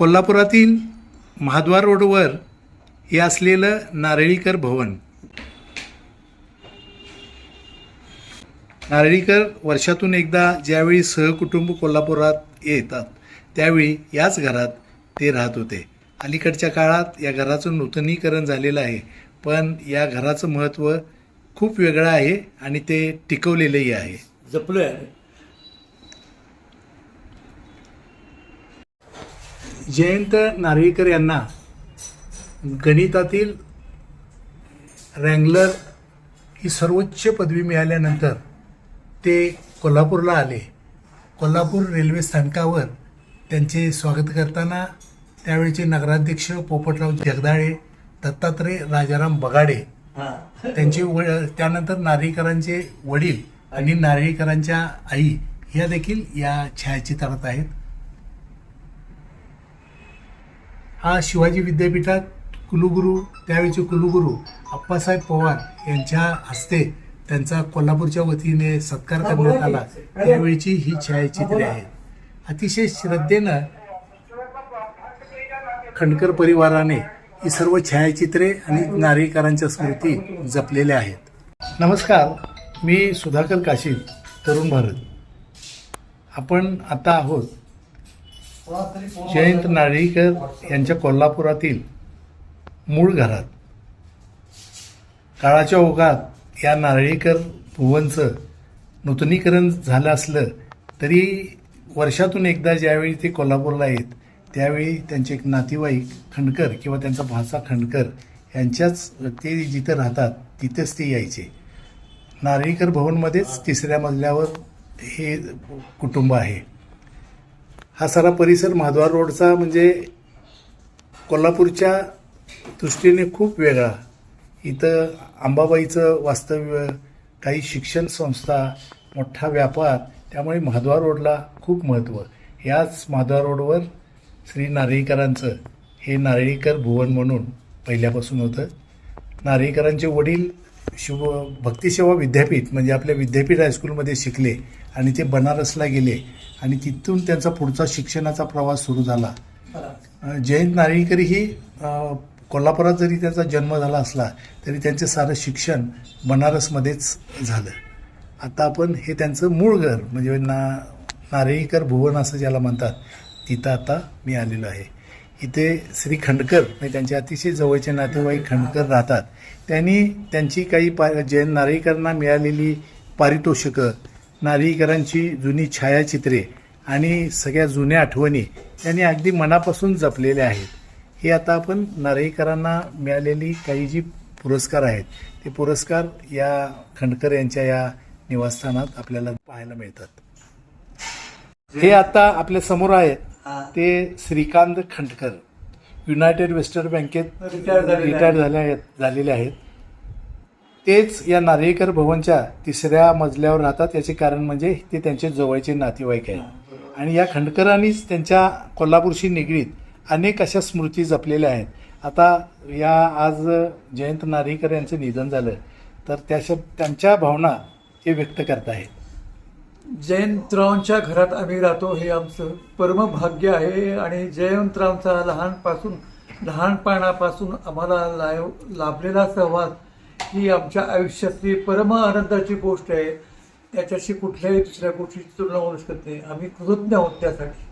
कोल्हापुरातील महाद्वार रोडवर हे असलेलं नारळीकर भवन. नारळीकर वर्षातून एकदा ज्यावेळी सहकुटुंब कोल्हापुरात येतात त्यावेळी याच घरात ते राहत होते. अलीकडच्या काळात या घराचं नूतनीकरण झालेलं आहे पण या घराचं महत्त्व खूप वेगळं आहे आणि ते टिकवलेलंही आहे. जपलं आहे जयंत नारळीकर यांना गणितातील रँगलर ही सर्वोच्च पदवी मिळाल्यानंतर ते कोल्हापूरला आले. कोल्हापूर रेल्वे स्थानकावर त्यांचे स्वागत करताना त्यावेळचे नगराध्यक्ष पोपटराव जगदाळे दत्तात्रय राजाराम बगाडे त्यांचे व त्यानंतर नारळीकरांचे वडील आणि नारळीकरांच्या आई ह्या देखील या छायाचित्रात आहेत. हा शिवाजी विद्यापीठात कुलगुरू त्यावेळेचे कुलगुरू अप्पासाहेब पवार यांच्या हस्ते त्यांचा कोल्हापूरच्या वतीने सत्कार करण्यात आला. त्यावेळीची ही छायाचित्रे आहेत. अतिशय श्रद्धेनं खंडकर परिवाराने ही सर्व छायाचित्रे आणि नारळीकरांच्या स्मृती जपलेल्या आहेत. नमस्कार मी सुधाकर काशी तरुण भारत. आपण आता आहोत जयंत नारळीकर यांच्या कोल्हापुरातील मूळ घरात. काळाच्या ओघात या नारळीकर भुवनचं नूतनीकरण झालं असलं तरी वर्षातून एकदा ज्यावेळी ते कोल्हापूरला येत त्यावेळी त्यांचे एक नातेवाईक खंडकर किंवा त्यांचा भाचा खंडकर यांच्याच ते जिथं राहतात तिथेच ते यायचे. नारळीकर भवनमध्येच तिसऱ्या मजल्यावर हे कुटुंब आहे. हा सारा परिसर महाद्वार रोडचा म्हणजे कोल्हापूरच्या दृष्टीने खूप वेगळा. इथं अंबाबाईचं वास्तव्य काही शिक्षण संस्था मोठा व्यापार त्यामुळे महाद्वार रोडला खूप महत्त्व. याच महाद्वार रोडवर श्री नारळीकरांचं हे नारळीकर भुवन म्हणून पहिल्यापासून होतं. नारळीकरांचे वडील शिव भक्तिसेवा विद्यापीठ म्हणजे आपल्या विद्यापीठ हायस्कूलमध्ये शिकले आणि ते बनारसला गेले आणि तिथून त्यांचा पुढचा शिक्षणाचा प्रवास सुरू झाला. जयंत नारळीकर ही कोल्हापुरात जरी त्यांचा जन्म झाला असला तरी त्यांचे सारं शिक्षण बनारसमध्येच झालं. आता आपण हे त्यांचं मूळ घर म्हणजे ना नारळीकर भुवन असं ज्याला म्हणतात तिथं आता मी आलेलो आहे. इथे श्री खंडकर म्हणजे त्यांचे अतिशय जवळचे नातेवाईक खंडकर राहतात. त्यांनी त्यांची काही पा जे नारळीकरांना मिळालेली पारितोषिकं नारळीकरांची जुनी छायाचित्रे आणि सगळ्या जुन्या आठवणी त्यांनी अगदी मनापासून जपलेल्या आहेत. हे आता आपण नारळीकरांना मिळालेली काही जी पुरस्कार आहेत ते पुरस्कार या खंडकर यांच्या या निवासस्थानात आपल्याला पाहायला मिळतात. हे आता आपल्यासमोर आहेत ते श्रीकांत खंडकर युनायटेड वेस्टर्न बँकेत रिटायर झाले आहेत झालेले आहेत. तेच या नारळीकर भवनच्या तिसऱ्या मजल्यावर राहतात. याचे कारण म्हणजे ते त्यांचे जवळचे नातेवाईक आहेत. आणि या खंडकरांनीच त्यांच्या कोल्हापूरशी निगडीत अनेक अशा स्मृती जपलेल्या आहेत. आता या आज जयंत नारळीकर यांचं निधन झालं तर त्याच्या त्यांच्या भावना ते व्यक्त करत आहेत. जयंतरावांच्या घरात आम्ही राहतो हे आमचं परमभाग्य आहे. आणि जयंतरावचा लहानपासून लहानपणापासून आम्हाला लाय लाभलेला सहवास ही आमच्या आयुष्यातली परम आनंदाची गोष्ट आहे. त्याच्याशी कुठल्याही दुसऱ्या गोष्टीची तुलना होऊ शकत नाही. आम्ही कृतज्ञ आहोत त्यासाठी.